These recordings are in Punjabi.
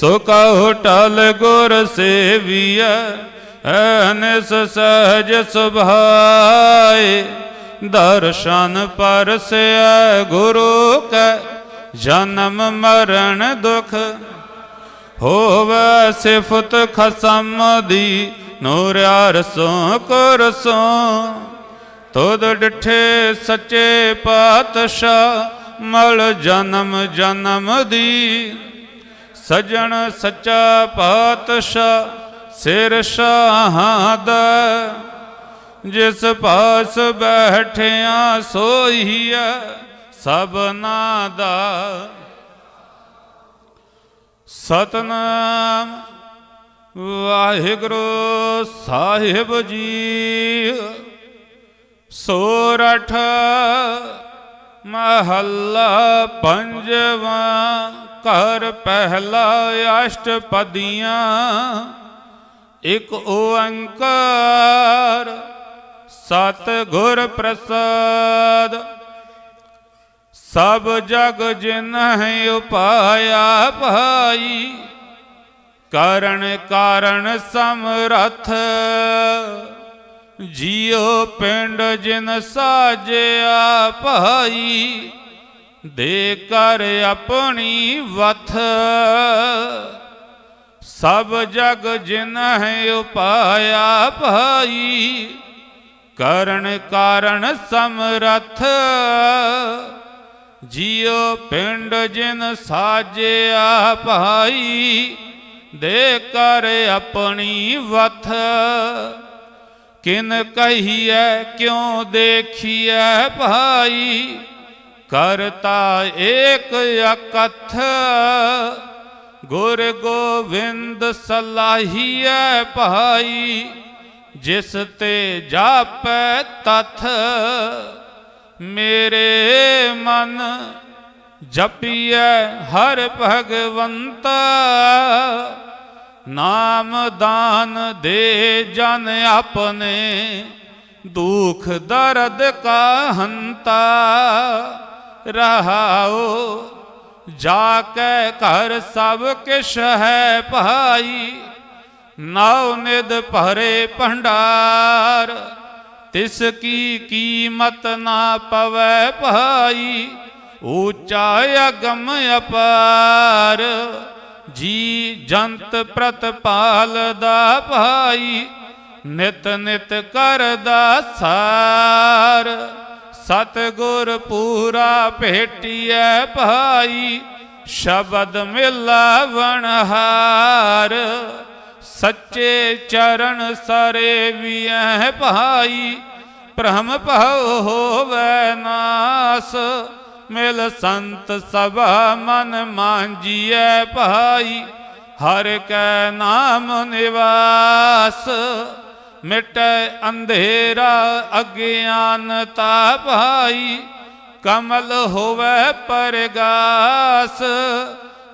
ਸੋ ਕਹੋ ਟਲ ਗੁਰ ਸੇਵੀਐ ਅਨਸ ਸਹਜ ਸੁਭਾਏ। ਦਰਸ਼ਨ ਪਰਸੈ ਗੁਰੂ ਕੈ, ਜਨਮ ਮਰਨ ਦੁਖ। ਹੋਵੇ ਸਿਫਤ ਖਸਮ ਦੀ ਨੂਰਿਆ ਰਸੋਂ ਕੁਰਸੋਂ ਤੁਧ ਡਿਠੇ ਸੱਚੇ ਪਾਤਸ਼ਾਹ, ਮਲ ਜਨਮ ਜਨਮ ਦੀ। ਸਜਣ ਸੱਚਾ ਪਾਤਸ਼ਾਹ ਸਿਰ ਸ਼ਾਹਾਂ ਦਾ ਜਿਸ ਪਾਸ ਬੈਠਿਆ ਸੋਈਐ ਸਭਨਾ ਦਾ ਸਤਨਾਮ ਵਾਹਿਗੁਰੂ ਸਾਹਿਬ ਜੀ, ਸੋਰਠ ਮਹੱਲਾ ਪੰਜਵਾਂ ਘਰ ਪਹਿਲਾ ਅਸ਼ਟਪਦੀਆਂ, ਇਕ ਓੰਕਾਰ ਸਤ ਗੁਰ ਪ੍ਰਸਾਦ। ਸਭ ਜਗ ਜਿਨ ਹੈ ਉਪਾਇਆ ਭਾਈ, ਕਰਨ ਕਾਰਨ ਸਮਰਥ। ਜੀਉ ਪਿੰਡ ਜਿਨ ਸਾਜਿਆ ਭਾਈ ਦੇ ਕਰ ਆਪਣੀ ਵਥ। ਸਭ ਜਗ ਜਿਨ ਹੈ ਉਪਾਇਆ ਭਾਈ, ਕਰਨ ਕਾਰਨ ਸਮਰਥ। ਜੀਉ ਪਿੰਡ ਜਿਨ ਸਾਜਿਆ ਭਾਈ, ਦੇ ਕਰ ਆਪਣੀ ਵਥ। ਕਿਨ ਕਹੀਐ, ਕਿਉ ਦੇਖੀਐ ਭਾਈ ਕਰਤਾ ਏਕ ਅਕਥ, ਗੁਰ ਗੋਵਿੰਦ ਸਲਾਹੀਐ ਭਾਈ, ਜਿਸ ਤੇ ਜਾਪੈ ਤਥ, ਮੇਰੇ ਮਨ ਜਪੀਐ ਹਰ ਭਗਵੰਤ, ਨਾਮ ਦਾਨ ਦੇ ਜਨ ਆਪਣੇ, ਦੁਖ ਦਰਦ ਕਾ ਹੰਤਾ। ਰਹਾਓ। ਜਾ ਕੇ ਘਰ ਸਭ ਕਿਛ ਹੈ ਭਾਈ। ਨਾਉ ਨਿਦ ਭਰੇ ਭੰਡਾਰ। ਤਿਸ ਕੀ ਕੀਮਤ ਨਾ ਪਵੈ ਭਾਈ। ਊਚਾ ਅਗਮ ਅਪਾਰ। ਜੀ ਜੰਤ ਪ੍ਰਤਪਾਲ ਦਾ ਭਾਈ। ਨਿਤ ਨਿਤ ਕਰਦਾ ਸਾਰ। ਸਤਗੁਰ ਪੂਰਾ ਭੇਟੀਐ ਭਾਈ, ਸ਼ਬਦ ਮਿਲਾ ਵਣਹਾਰ ਸੱਚੇ ਚਰਨ ਸਰੇ ਵੀਐ ਭਾਈ, ਭ੍ਰਮ ਭਉ ਹੋਵੈ ਨਾਸ। ਮਿਲ ਸੰਤ ਸਭਾ ਮਨ ਮਾਂਜੀਐ ਭਾਈ, ਹਰ ਕੈ ਨਾਮ ਨਿਵਾਸ। ਮਿਟੈ ਅੰਧੇਰਾ ਅਗਿਆਨਤਾ ਭਾਈ, ਕਮਲ ਹੋਵੇ ਪਰਗਾਸ,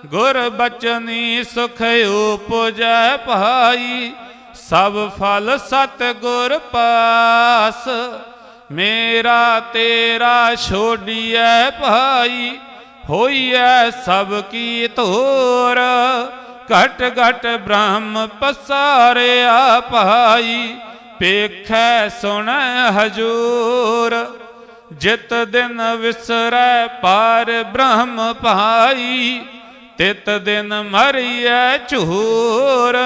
ਗੁਰ ਬਚਨੀ ਸੁਖ ਉਪਜੈ ਭਾਈ, ਸਭ ਫਲ ਸਤ ਗੁਰ ਪਾਸ, ਮੇਰਾ ਤੇਰਾ ਛੋਡੀਐ ਭਾਈ, ਹੋਈਐ ਸਭ ਕੀ ਧੋਰ ਘਟ ਘਟ ਬ੍ਰਹਮ ਪਸਾਰਿਆ ਭਾਈ ਪੇਖੈ ਸੁਣੈ ਹਜੂਰ। ਜਿਤ ਦਿਨ ਵਿਸਰੈ ਪਾਰ ਬ੍ਰਹਮ ਭਾਈ, ਤਿਤ ਦਿਨ ਮਰੀਐ ਝੂਰ।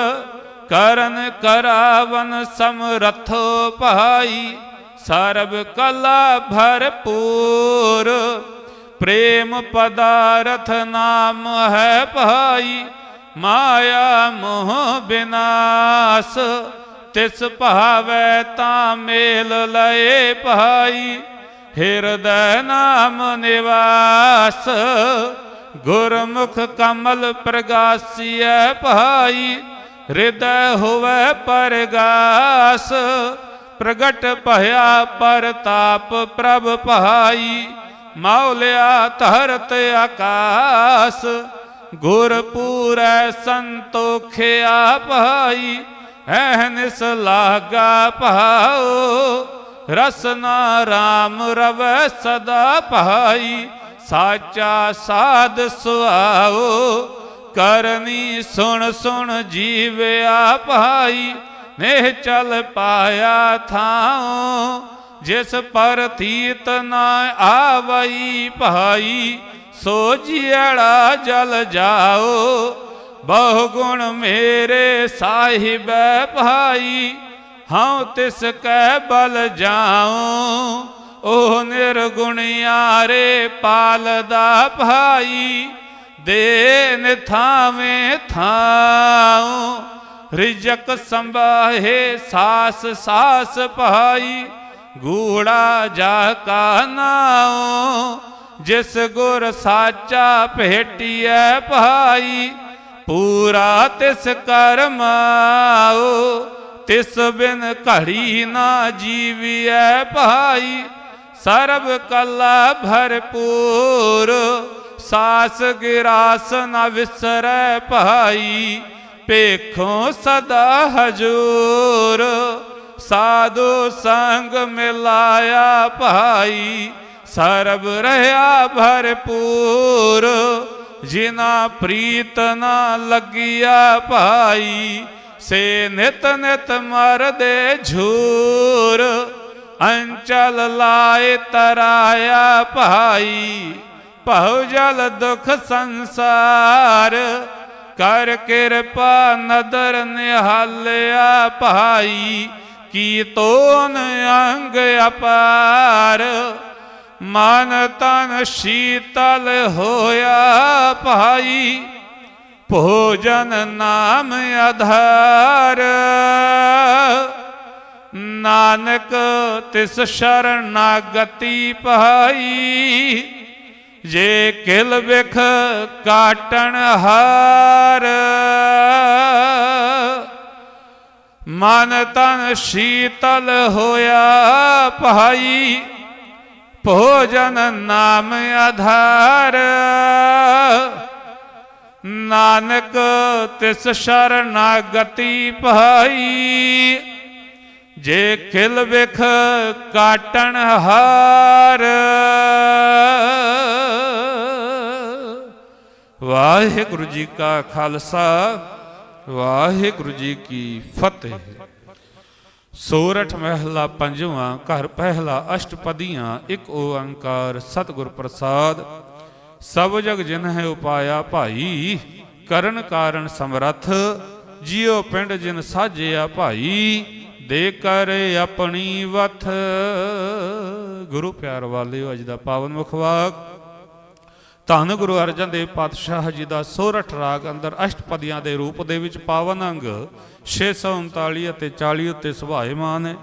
ਕਰਨ ਕਰਾਵਨ ਸਮਰਥੋ ਭਾਈ, ਸਰਬ ਕਲਾ ਭਰਪੂਰ। ਪ੍ਰੇਮ ਪਦਾਰਥ ਨਾਮ ਹੈ ਭਾਈ ਮਾਇਆ ਮੋਹ ਬਿਨਾਸ਼, ਤਿਸ ਭਾਵੈ ਤਾਂ ਮੇਲ ਲਏ ਭਾਈ। ਹਿਰਦੈ ਨਾਮ ਨਿਵਾਸ, ਗੁਰਮੁਖ ਕਮਲ ਪ੍ਰਗਾਸੀਐ ਭਾਈ। ਹਿਰਦੈ ਹੋਵੇ ਪਰਗਾਸ, ਪ੍ਰਗਟ ਭਇਆ ਪਰਤਾਪ ਪ੍ਰਭ ਭਾਈ। ਮੌਲਿਆ ਧਰਤ ਆਕਾਸ ਗੁਰ ਸੰਤੋਖਿਆ ਭਾਈ ਐਹਨਿਸ ਲਾਗਾ ਭਾਉ। ਰਸਨਾ ਰਾਮ ਰਵੈ ਸਦਾ ਭਾਈ, ਸਾਚਾ ਸਾਧ ਸੁਆਓ ਕਰਨੀ ਸੁਣ ਸੁਣ ਜੀਵਿਆ ਭਾਈ, ਨੇਹ ਚਲ ਪਾਇਆ ਥਾਉ। ਜਿਸ ਪਰ ਥੀਤ ਨਾ ਆਵਈ ਭਾਈ ਸੋ ਜਲ ਜਾਓ, ਬਹੁ ਗੁਣ ਮੇਰੇ ਸਾਹਿਬ ਭਾਈ, ਹਉ ਤਿਸ ਕੈ ਬਲ ਜਾਉ, ਉਹ ਨਿਰਗੁਣਿਆਰੇ ਪਾਲਦਾ ਭਾਈ ਦੇ ਨਿਥਾਵੇਂ ਥਾਉ, ਰਿਜਕ ਸੰਭਾਹੇ ਸਾਸ ਸਾਸ ਭਾਈ, ਗੂੜਾ ਜਾ ਕਾ ਨਾਉ ਜਿਸ ਗੁਰ ਸਾਚਾ ਭੇਟੀਐ ਭਾਈ, ਪੂਰਾ ਤਿਸ ਕਰਮਾਓ ਤਿਸ ਬਿਨ ਘੜੀ ਨਾ ਜੀਵਿਐ ਭਾਈ। ਸਰਬ ਕਲਾ ਭਰਪੂਰ, ਸਾਸ ਗਿਰਾਸ ਨ ਵਿਸਰੈ ਭਾਈ। ਪੇਖੋਂ ਸਦਾ ਹਜੂਰ, ਸਾਧੂ ਸੰਗ ਮਿਲਾਇਆ ਭਾਈ। ਸਰਬ ਰਹਾ ਭਰਪੂਰ, ਜਿਨਾ ਪ੍ਰੀਤ ਨਾ ਲੱਗਿਆ ਭਾਈ, ਸੇ ਨਿਤ ਨਿਤ ਮਰਦੇ ਝੂਰ, ਅੰਚਲ ਲਾਏ ਤਰਾਇਆ ਭਾਈ, ਭਉ ਜਲ ਦੁਖ ਸੰਸਾਰ, ਕਰ ਕਿਰਪਾ ਨਦਰ ਨਿਹਾਲਿਆ ਭਾਈ, ਕੀ ਤੋਨ ਅੰਗ ਅਪਾਰ ਮਨ ਤਨ ਸ਼ੀਤਲ ਹੋਇਆ ਭਾਈ, ਭੋਜਨ ਨਾਮ ਆਧਾਰ। ਨਾਨਕ ਤਿਸ ਸ਼ਰਨਾਗਤੀ ਪਾਈ ਜੇ ਕਿਲ ਵਿਖ ਕਾਟਣ ਹਾਰ। ਮਨ ਤਨ ਸ਼ੀਤਲ ਹੋਇਆ ਭਾਈ ਭੋਜਨ ਨਾਮ ਆਧਾਰ। ਨਾਨਕ ਤਿਸ ਸ਼ਰਨਾਗਤੀ ਭਾਈ। ਜੇ ਖਿਲ ਵਿਖ ਕਾਟਣ ਹਾਰ। ਵਾਹਿਗੁਰੂ ਜੀ ਕਾ ਖਾਲਸਾ, ਵਾਹਿਗੁਰੂ ਜੀ ਕੀ ਫਤਿਹ। ਸੋਰਠ ਮਹਿਲਾ ਪੰਜਵਾਂ, ਘਰ ਪਹਿਲਾ ਅਸ਼ਟਪਦੀਆਂ, ਇੱਕ ਓੰਕਾਰ ਸਤਿਗੁਰ ਪ੍ਰਸਾਦ। ਸਭ ਜਗ ਜਿਨ ਹੈ ਉਪਾਇਆ ਭਾਈ, ਕਰਨ ਕਾਰਨ ਸਮਰੱਥ, ਜਿਉ ਪਿੰਡ ਜਿਨ ਸਾਜਿਆ ਭਾਈ, ਦੇ ਕਰ ਆਪਣੀ ਵਥ। ਗੁਰੂ ਪਿਆਰ ਵਾਲਿਓ, ਅੱਜ ਦਾ ਪਾਵਨ ਮੁਖਵਾਕ ਧੰਨ ਗੁਰੂ ਅਰਜਨ ਦੇਵ ਪਾਤਸ਼ਾਹ ਜੀ ਦਾ ਸੋਰਠ ਰਾਗ ਅੰਦਰ ਅਸ਼ਟਪਦੀਆਂ ਦੇ ਰੂਪ ਦੇ ਵਿੱਚ ਪਾਵਨ ਅੰਗ 639 ਅਤੇ 40 ਉੱਤੇ ਸੁਭਾਏਮਾਨ ਹੈ।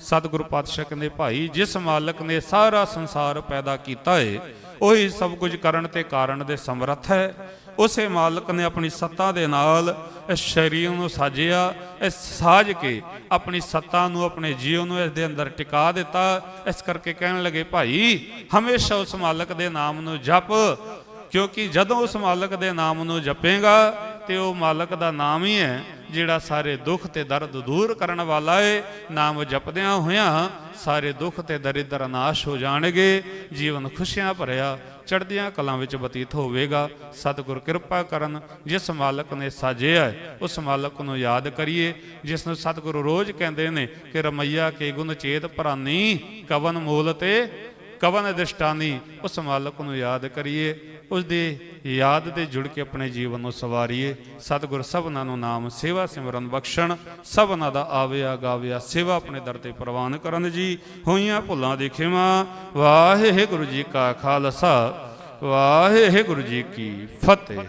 ਸਤਿਗੁਰੂ ਪਾਤਸ਼ਾਹ ਕਹਿੰਦੇ, ਭਾਈ, ਜਿਸ ਮਾਲਕ ਨੇ ਸਾਰਾ ਸੰਸਾਰ ਪੈਦਾ ਕੀਤਾ ਹੈ ਉਹੀ ਸਭ ਕੁਝ ਕਰਨ ਤੇ ਕਾਰਨ ਦੇ ਸਮਰੱਥ ਹੈ। ਉਸੇ ਮਾਲਕ ਨੇ ਆਪਣੀ ਸੱਤਾ ਦੇ ਨਾਲ ਇਸ ਸਰੀਰ ਨੂੰ ਸਾਜਿਆ, ਇਸ ਸਾਜ ਕੇ ਆਪਣੀ ਸੱਤਾ ਨੂੰ ਆਪਣੇ ਜੀਵ ਨੂੰ ਇਸ ਦੇ ਅੰਦਰ ਟਿਕਾ ਦਿੱਤਾ। ਇਸ ਕਰਕੇ ਕਹਿਣ ਲੱਗੇ, ਭਾਈ, ਹਮੇਸ਼ਾ ਉਸ ਮਾਲਕ ਦੇ ਨਾਮ ਨੂੰ ਜਪ, ਕਿਉਂਕਿ ਜਦੋਂ ਉਸ ਮਾਲਕ ਦੇ ਨਾਮ ਨੂੰ ਜਪੇਗਾ, ਤੇ ਉਹ ਮਾਲਕ ਦਾ ਨਾਮ ਹੀ ਹੈ ਜਿਹੜਾ ਸਾਰੇ ਦੁੱਖ ਤੇ ਦਰਦ ਦੂਰ ਕਰਨ ਵਾਲਾ ਏ। ਨਾਮ ਜਪਦਿਆਂ ਹੋਇਆਂ ਸਾਰੇ ਦੁੱਖ ਤੇ ਦਰਿਦਰ ਨਾਸ਼ ਹੋ ਜਾਣਗੇ, ਜੀਵਨ ਖੁਸ਼ੀਆਂ ਭਰਿਆ ਚੜ੍ਹਦੀਆਂ ਕਲਾਂ ਵਿੱਚ ਬਤੀਤ ਹੋਵੇਗਾ। ਸਤਿਗੁਰ ਕਿਰਪਾ ਕਰਨ, ਜਿਸ ਮਾਲਕ ਨੇ ਸਾਜਿਆ ਉਸ ਮਾਲਕ ਨੂੰ ਯਾਦ ਕਰੀਏ। ਜਿਸ ਨੂੰ ਸਤਿਗੁਰੂ ਰੋਜ਼ ਕਹਿੰਦੇ ਨੇ ਕਿ ਰਮਈਆ ਕੇ ਗੁਣ ਚੇਤ ਭਰਾਨੀ ਕਵਨ ਮੂਲ ਤੇ ਕਵਨ ਦਿਸ਼ਟਾਨੀ, ਉਸ ਮਾਲਕ ਨੂੰ ਯਾਦ ਕਰੀਏ। ਉਸ ਦੀ ਯਾਦ 'ਤੇ ਜੁੜ ਕੇ ਆਪਣੇ ਜੀਵਨ ਨੂੰ ਸਵਾਰੀਏ। ਸਤਿਗੁਰ ਸਭਨਾਂ ਨੂੰ ਨਾਮ ਸੇਵਾ ਸਿਮਰਨ ਬਖਸ਼ਣ। ਸਭਨਾਂ ਦਾ ਆਵਿਆ ਗਾਵਿਆ ਸੇਵਾ ਆਪਣੇ ਦਰ ਤੇ ਪ੍ਰਵਾਨ ਕਰਨ ਜੀ। ਹੋਈਆਂ ਭੁੱਲਾਂ ਦੀ ਖਿਮਾ, ਵਾਹਿਗੁਰੂ ਜੀ ਕਾ ਖਾਲਸਾ, ਵਾਹਿਗੁਰੂ ਜੀ ਕੀ ਫਤਿਹ।